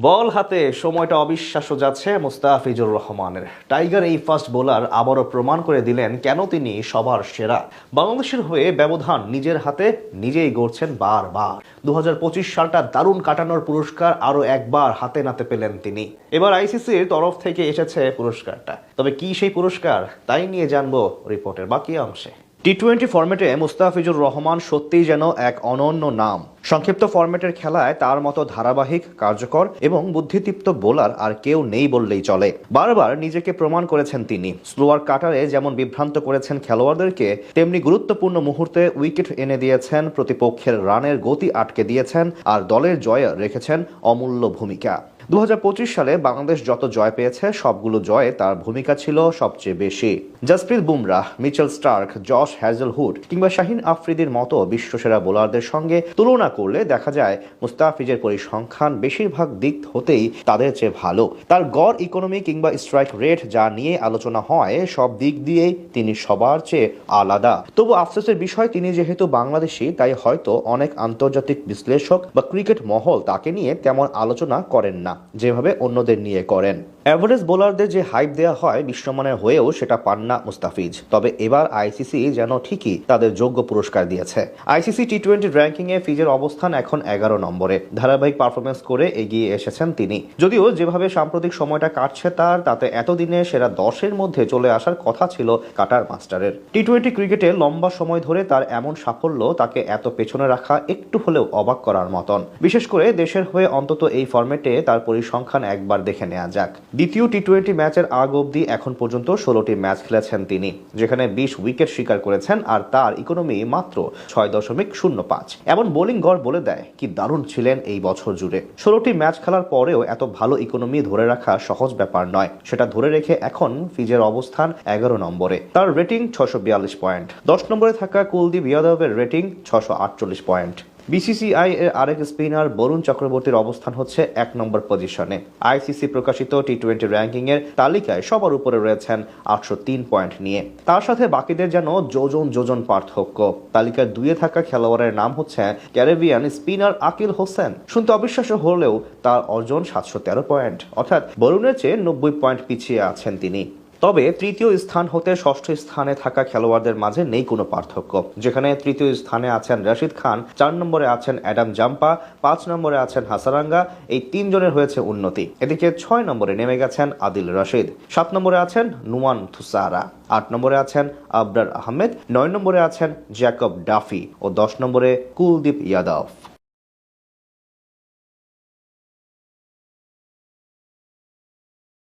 বল হাতে, সময়টা অবিশ্বাস্য যাচ্ছে মুস্তাফিজুর রহমানের। টাইগার এই ফাস্ট বোলার আবারও প্রমাণ করে দিলেন কেন তিনি সবার সেরা। বাংলাদেশের হয়ে ব্যবধান নিজের হাতে, নিজেই গড়ছেন বারবার। দু হাজার পঁচিশ সালটা দারুণ কাটানোর পুরস্কার আরও একবার হাতে নাতে পেলেন তিনি। এবার আইসিসির তরফ থেকে এসেছে পুরস্কারটা। তবে কি সেই পুরস্কার, তাই নিয়ে জানব রিপোর্টের বাকি অংশে। টি টোয়েন্টি ফরম্যাটে মুস্তাফিজুর রহমান সত্যিই যেন এক অনন্য নাম। সংক্ষিপ্ত ফরম্যাটের খেলায় তার মতো ধারাবাহিক, কার্যকর এবং বুদ্ধিদীপ্ত বোলার আর কেউ নেই বললেই চলে। বারবার নিজেকে প্রমাণ করেছেন তিনি। স্লোয়ার কাটারে যেমন বিভ্রান্ত করেছেন খেলোয়াড়দেরকে, তেমনি গুরুত্বপূর্ণ মুহূর্তে উইকেট এনে দিয়েছেন, প্রতিপক্ষের রানের গতি আটকে দিয়েছেন আর দলের জয়ে রেখেছেন অমূল্য ভূমিকা। দু হাজার পঁচিশ সালে বাংলাদেশ যত জয় পেয়েছে, সবগুলো জয়ে তার ভূমিকা ছিল সবচেয়ে বেশি। Jasprit Bumrah, Mitchell Starc, Josh Hazlewood কিংবা শাহিন আফ্রিদির মতো বিশ্বসেরা বোলারদের সঙ্গে তুলনা করলে দেখা যায় মুস্তাফিজের পরিসংখ্যান বেশিরভাগ দিক হতেই তাদের চেয়ে ভালো। তার গড় ইকোনমি কিংবা স্ট্রাইক রেট যা নিয়ে আলোচনা হয়, সব দিক দিয়েই তিনি সবার চেয়ে আলাদা। তবু আফসোসের বিষয়, তিনি যেহেতু বাংলাদেশি, তাই হয়তো অনেক আন্তর্জাতিক বিশ্লেষক বা ক্রিকেট মহল তাকে নিয়ে তেমন আলোচনা করেন না। যেভাবে অন্যদের নিয়ে করেন। অ্যাভারেজ বোলারদের যে হাইপ দেওয়া হয় বিশ্বমানের হয়েও সেটা পান না মুস্তাফিজ। তবে এবার আইসিসি যেন ঠিকই তাদের যোগ্য পুরস্কার দিয়েছে। আইসিসি টি টোয়েন্টি র্যাঙ্কিংয়ে ফিজের অবস্থান এখন এগারো নম্বরে। ধারাবাহিক পারফরমেন্স করে এগিয়ে এসেছেন তিনি। যদিও যেভাবে সাম্প্রতিক সময়টা কাটছে তার, তাতে এতদিনে সেরা দশের মধ্যে চলে আসার কথা ছিল কাটার মাস্টারের। টি টোয়েন্টি ক্রিকেটে লম্বা সময় ধরে তার এমন সাফল্য তাকে এত পেছনে রাখা একটু হলেও অবাক করার মতন। বিশেষ করে দেশের হয়ে অন্তত এই ফরম্যাটে তার পরিসংখ্যান একবার দেখে নেওয়া যাক। দ্বিতীয় টি টোয়েন্টি ম্যাচের আগ অবধি এখন পর্যন্ত ষোলোটি ম্যাচ খেলেছেন তিনি, যেখানে বিশ উইকেট শিকার করেছেন আর তার ইকোনমি মাত্র ছয় দশমিক শূন্য পাঁচ। এমন বোলিং গড় বলে দেয়, কি দারুণ ছিলেন এই বছর জুড়ে। ষোলোটি ম্যাচ খেলার পরেও এত ভালো ইকোনমি ধরে রাখা সহজ ব্যাপার নয়, সেটা ধরে রেখে এখন ফিজের অবস্থান এগারো নম্বরে। তার রেটিং ছশো পয়েন্ট দশ নম্বরে থাকা কুলদীপ ইয়াদবের রেটিং ছশো আটচল্লিশ পয়েন্ট বিসিসিআই এর আরেক স্পিনার বরুণ চক্রবর্তীর অবস্থান হচ্ছে এক নম্বর পজিশনে। আইসিসি প্রকাশিত টি টোয়েন্টি র্যাঙ্কিং এর তালিকায় সবার উপরে রয়েছেন আটশো তিন পয়েন্ট নিয়ে। তার সাথে বাকিদের যেন যোজন যোজন পার্থক্য। তালিকার দুয়ে থাকা খেলোয়াড়ের নাম হচ্ছে ক্যারেবিয়ান স্পিনার আকিল হোসেন। শুনতে অবিশ্বাস্য হলেও তার অর্জন সাতশো তেরো পয়েন্ট। অর্থাৎ বরুণের চেয়ে নব্বই পয়েন্ট পিছিয়ে আছেন তিনি। তবে তৃতীয় স্থান হতে ষষ্ঠ স্থানে থাকা খেলোয়াড়দের মাঝে নেই কোনো পার্থক্য। যেখানে তৃতীয় স্থানে আছেন রশিদ খান, চার নম্বরে আছেন অ্যাডাম জাম্পা, পাঁচ নম্বরে আছেন হাসারাঙ্গা, এই তিনজনের হয়েছে উন্নতি। এদিকে ছয় নম্বরে নেমে গেছেন আদিল রশিদ, সাত নম্বরে আছেন নুমান থুসারা, আট নম্বরে আছেন আবরার আহমেদ, নয় নম্বরে আছেন জ্যাকব ডাফি ও দশ নম্বরে কুলদীপ ইয়াদব।